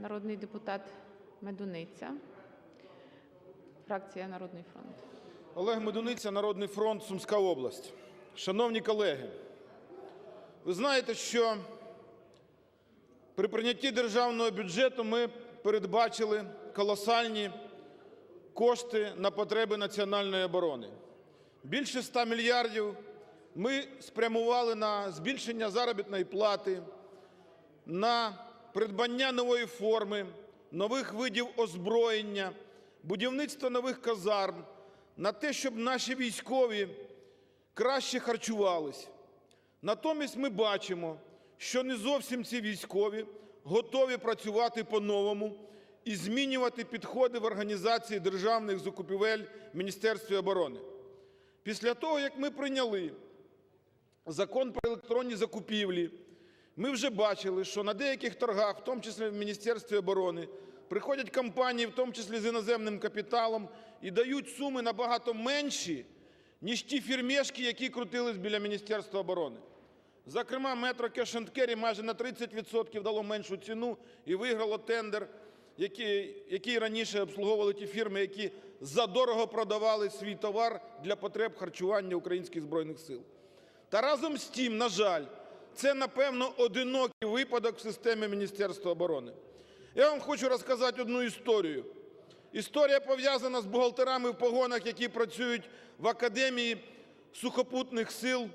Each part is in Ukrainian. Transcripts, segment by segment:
народний депутат Медуниця, фракція Народний фронт. Олег Медуниця, Народний фронт, Сумська область. Шановні колеги, ви знаєте, що при прийнятті державного бюджету ми передбачили колосальні кошти на потреби національної оборони. Більше 100 мільярдів ми спрямували на збільшення заробітної плати, на придбання нової форми, нових видів озброєння, будівництво нових казарм, на те, щоб наші військові краще харчувались. Натомість ми бачимо, що не зовсім ці військові готові працювати по-новому і змінювати підходи в організації державних закупівель Міністерстві оборони. Після того, як ми прийняли Закон про електронні закупівлі, ми вже бачили, що на деяких торгах, в тому числі в Міністерстві оборони, приходять компанії, в тому числі з іноземним капіталом, і дають суми набагато менші, ніж ті фірмешки, які крутились біля Міністерства оборони. Зокрема, метро Carry майже на 30% дало меншу ціну і виграло тендер, який, який раніше обслуговували ті фірми, які задорого продавали свій товар для потреб харчування українських збройних сил. Та разом з тим, на жаль, це, напевно, одинокий випадок в системі Міністерства оборони. Я вам хочу розказати одну історію. Історія пов'язана з бухгалтерами в погонах, які працюють в Академії сухопутних сил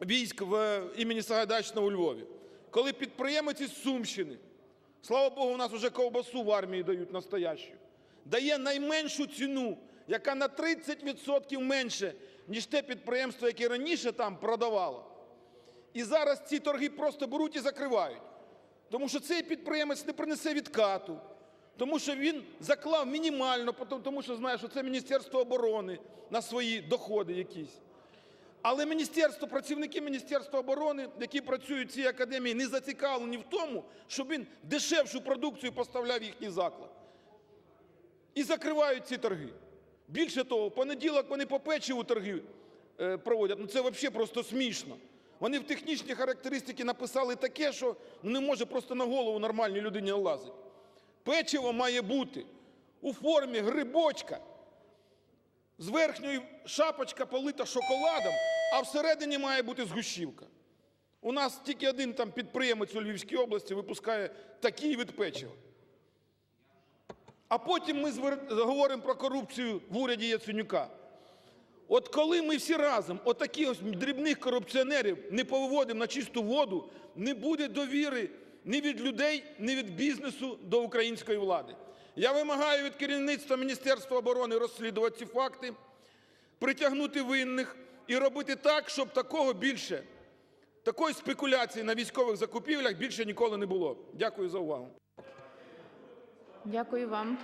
військ в імені Сагайдачного у Львові. Коли підприємець із Сумщини, слава Богу, у нас вже ковбасу в армії дають настоящу, дає найменшу ціну, яка на 30% менше, ніж те підприємство, яке раніше там продавало. І зараз ці торги просто беруть і закривають. Тому що цей підприємець не принесе відкату, тому що він заклав мінімально, тому що знає, що це Міністерство оборони на свої доходи якісь. Але міністерство, працівники Міністерства оборони, які працюють в цій академії, не зацікавлені в тому, щоб він дешевшу продукцію поставляв в їхній заклад. І закривають ці торги. Більше того, в понеділок вони по печиву торги е, проводять. Ну це взагалі просто смішно. Вони в технічні характеристики написали таке, що не може просто на голову нормальній людині лазити. Печиво має бути у формі грибочка. З верхньої шапочка полита шоколадом, а всередині має бути згущівка. У нас тільки один там підприємець у Львівській області випускає такий вид печива. А потім ми говоримо про корупцію в уряді Яценюка. От коли ми всі разом, отакі ось дрібних корупціонерів, не повиводимо на чисту воду, не буде довіри ні від людей, ні від бізнесу до української влади. Я вимагаю від керівництва Міністерства оборони розслідувати ці факти, притягнути винних і робити так, щоб такого більше, такої спекуляції на військових закупівлях більше ніколи не було. Дякую за увагу. Дякую вам.